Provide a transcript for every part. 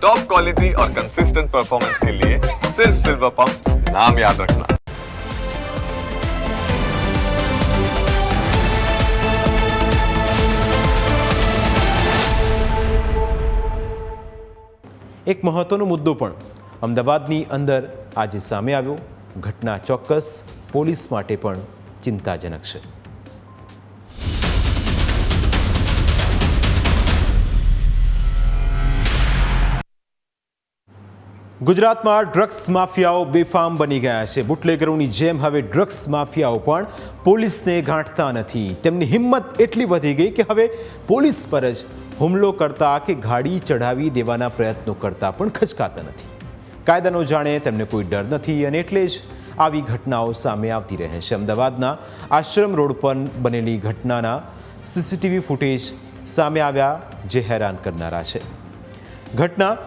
Top quality और consistent performance के लिए सिर्फ सिल्वर पंप नाम याद रखना એક મહત્વનો મુદ્દો પણ અમદાવાદની અંદર આજે સામે આવ્યો ઘટના ચોક્કસ પોલીસ માટે પણ ચિંતાજનક છે ગુજરાતમાં ડ્રગ્સ માફિયાઓ બેફામ બની ગયા છે. બુટલેગરોની જેમ હવે ડ્રગ્સ માફિયાઓ પણ પોલીસને ગાંઠતા નથી. તેમની હિંમત એટલી વધી ગઈ કે હવે પોલીસ પર જ હુમલો કરતા કે ગાડી ચઢાવી દેવાના પ્રયત્નો કરતા પણ ખચકાતા નથી. કાયદાનો જાણે તેમને કોઈ ડર નથી અને એટલે જ આવી ઘટનાઓ સામે આવતી રહે છે. અમદાવાદના આશ્રમ રોડ પર બનેલી ઘટનાના સીસીટીવી ફૂટેજ સામે આવ્યા જે હેરાન કરનારા છે. ઘટના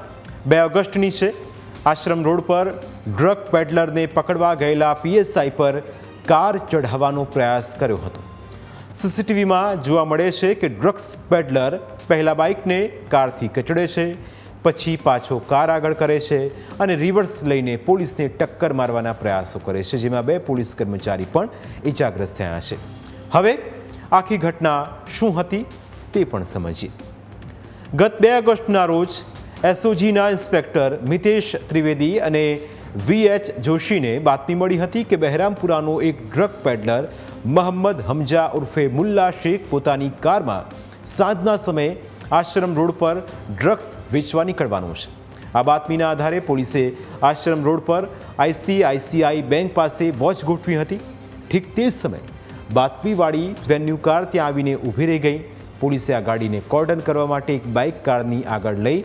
બે ઓગસ્ટની છે. આશ્રમ રોડ પર ડ્રગ પેડલરને પકડવા ગયેલા પીએસઆઈ પર કાર ચઢાવવાનો પ્રયાસ કર્યો હતો. સીસીટીવીમાં જોવા મળે છે કે ડ્રગ્સ પેડલર પહેલાં બાઇકને કારથી કચડે છે, પછી પાછો કાર આગળ કરે છે અને રિવર્સ લઈને પોલીસને ટક્કર મારવાના પ્રયાસો કરે છે, જેમાં બે પોલીસ કર્મચારી પણ ઇજાગ્રસ્ત થયા છે. હવે આખી ઘટના શું હતી તે પણ સમજીએ. ગત બે ઓગસ્ટના રોજ એસઓજીના ઇન્સ્પેક્ટર મિતેશ ત્રિવેદી અને વીએચ જોશીને બાતમી મળી હતી કે બહેરામપુરાનો એક ડ્રગ પેડલર મહમ્મદ હમજા ઉર્ફે મુલ્લા શેખ પોતાની કારમાં સાંજના સમયે આશ્રમ રોડ પર ડ્રગ્સ વેચવા નીકળવાનો છે. આ બાતમીના આધારે પોલીસે આશ્રમ રોડ પર આઈસીઆઈસીઆઈ બેંક પાસે વોચ ગોઠવી હતી. ઠીક તે જ સમયે બાતમીવાળી વેન્યુ કાર ત્યાં આવીને ઊભી રહી ગઈ. પોલીસે આ ગાડીને કોર્ડન કરવા માટે એક બાઇક કારની આગળ લઈ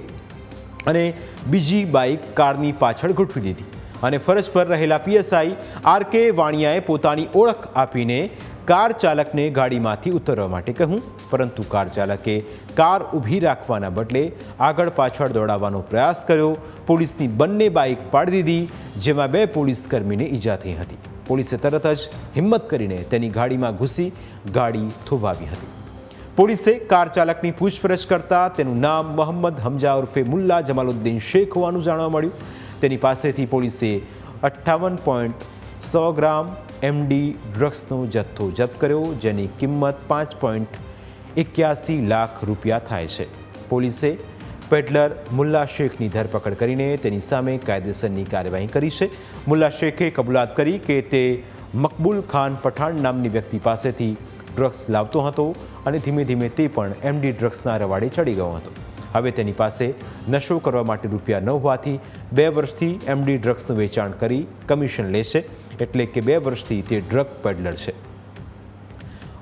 અને બીજી બાઇક કારની પાછળ ગોઠવી દીધી. અને ફરજ પર રહેલા પીએસઆઈ આર કે વાણિયાએ પોતાની ઓળખ આપીને કાર ચાલકને ગાડીમાંથી ઉતરવા માટે કહ્યું. પરંતુ કાર ચાલકે કાર ઊભી રાખવાના બદલે આગળ પાછળ દોડાવવાનો પ્રયાસ કર્યો. પોલીસની બંને બાઇક પાડી દીધી, જેમાં બે પોલીસ કર્મીને ઈજા થઈ હતી. પોલીસે તરત જ હિંમત કરીને તેની ગાડીમાં ઘૂસી ગાડી થોભાવી હતી. પોલીસે કાર ચાલકની પૂછપરછ કરતા તેનું નામ મોહમ્મદ હમજા ઉર્ફે મુલ્લા જમાલુદ્દીન શેખ હોવાનું જાણવા મળ્યું. તેની પાસેથી પોલીસે અઠ્ઠાવન પોઈન્ટ સો ગ્રામ એમડી ડ્રગ્સનો જથ્થો જપ્ત કર્યો, જેની કિંમત પાંચ પોઈન્ટ એક્યાસી લાખ રૂપિયા થાય છે. પોલીસે પેડલર મુલ્લા શેખની ધરપકડ કરીને તેની સામે કાયદેસરની કાર્યવાહી કરી છે. મુલ્લા શેખે કબૂલાત કરી કે તે મકબૂલ ખાન પઠાણ નામની વ્યક્તિ પાસેથી ડ્રગ્સ લાવતો હતો અને ધીમે ધીમે તે પણ એમડી ડ્રગ્સના રવાડે ચડી ગયો હતો. હવે તેની પાસે નશો કરવા માટે રૂપિયા ન હોવાથી બે વર્ષથી એમડી ડ્રગ્સનું વેચાણ કરી કમિશન લે છે એટલે કે બે વર્ષથી તે ડ્રગ પેડલર છે.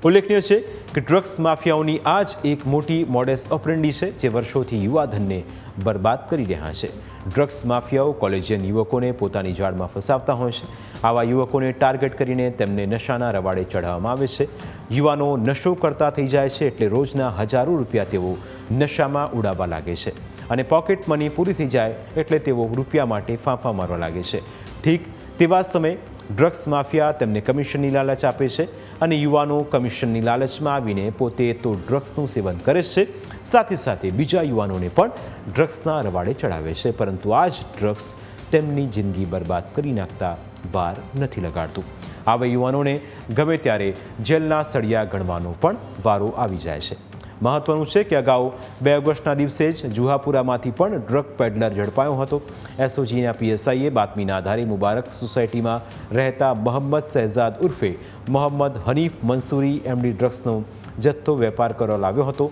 ઉલ્લેખનીય છે કે ડ્રગ્સ માફિયાઓની આ જ એક મોટી મોડેસ ઓપરેન્ડી છે જે વર્ષોથી યુવાધનને બરબાદ કરી રહ્યા છે. ડ્રગ્સ માફિયાઓ કોલેજિયન યુવકોને પોતાની જાળમાં ફસાવતા હોય છે. આવા યુવકોને ટાર્ગેટ કરીને તેમને નશાના રવાડે ચઢાવવામાં આવે છે. યુવાનો નશો કરતા થઈ જાય છે એટલે રોજના હજારો રૂપિયા તેઓ નશામાં ઉડાવવા લાગે છે. અને પોકેટ મની પૂરી થઈ જાય એટલે તેઓ રૂપિયા માટે ફાંફા મારવા લાગે છે. ઠીક તેવા સમયે ડ્રગ્સ માફિયા તેમને કમિશનની લાલચ આપે છે અને યુવાનો કમિશનની લાલચમાં આવીને પોતે તો ડ્રગ્સનું સેવન કરે છે. સાથે સાથે બીજા યુવાનોને પણ ડ્રગ્સના રવાડે ચડાવે છે, પરંતુ આ જ ડ્રગ્સ તેમની જિંદગી બરબાદ કરી નાખતા વાર નથી લગાડતું. આવા યુવાનોને ગમે ત્યારે જેલના સળિયા ગણવાનો પણ વારો આવી જાય છે. મહત્વનું છે કે અગાઉ બે ઓગસ્ટના દિવસે જ જુહાપુરામાંથી પણ ડ્રગ પેડલર ઝડપાયો હતો. એસઓજીના પીએસઆઈએ બાતમીના આધારે મુબારક સોસાયટીમાં રહેતા મોહમ્મદ શહેજાદ ઉર્ફે મોહમ્મદ હનીફ મંસૂરી એમડી ડ્રગ્સનો જથ્થો વેપાર કરવા લાવ્યો હતો,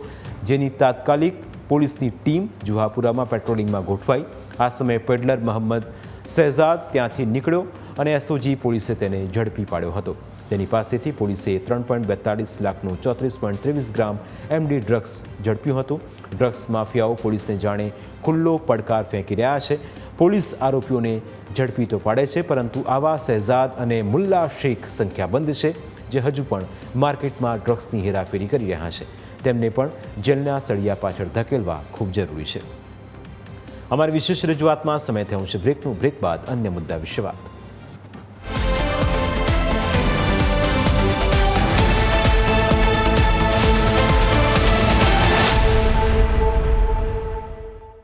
જેની તાત્કાલિક પોલીસની ટીમ જુહાપુરામાં પેટ્રોલિંગમાં ગોઠવાઈ. આ સમયે પેડલર મોહમ્મદ શહેજાદ ત્યાંથી નીકળ્યો અને એસઓજી પોલીસે તેને ઝડપી પાડ્યો હતો. તેની પાસેથી પોલીસે ત્રણ પોઈન્ટ બેતાળીસ લાખનું ચોત્રીસ પોઈન્ટ ત્રેવીસ ગ્રામ એમડી ડ્રગ્સ ઝડપ્યું હતું. ડ્રગ્સ માફિયાઓ પોલીસને જાણે ખુલ્લો પડકાર ફેંકી રહ્યા છે. પોલીસ આરોપીઓને ઝડપી તો પાડે છે, પરંતુ આવા શહેજાદ અને મુલ્લા શેખ સંખ્યાબંધ છે, જે હજુ પણ માર્કેટમાં ડ્રગ્સની હેરાફેરી કરી રહ્યા છે. તેમને પણ જેલના સળિયા પાછળ ધકેલવા ખૂબ જરૂરી છે. અમારી વિશેષ રજૂઆતમાં સમય થયો છે. બ્રેકનું બ્રેક બાદ અન્ય મુદ્દા વિશે વાત.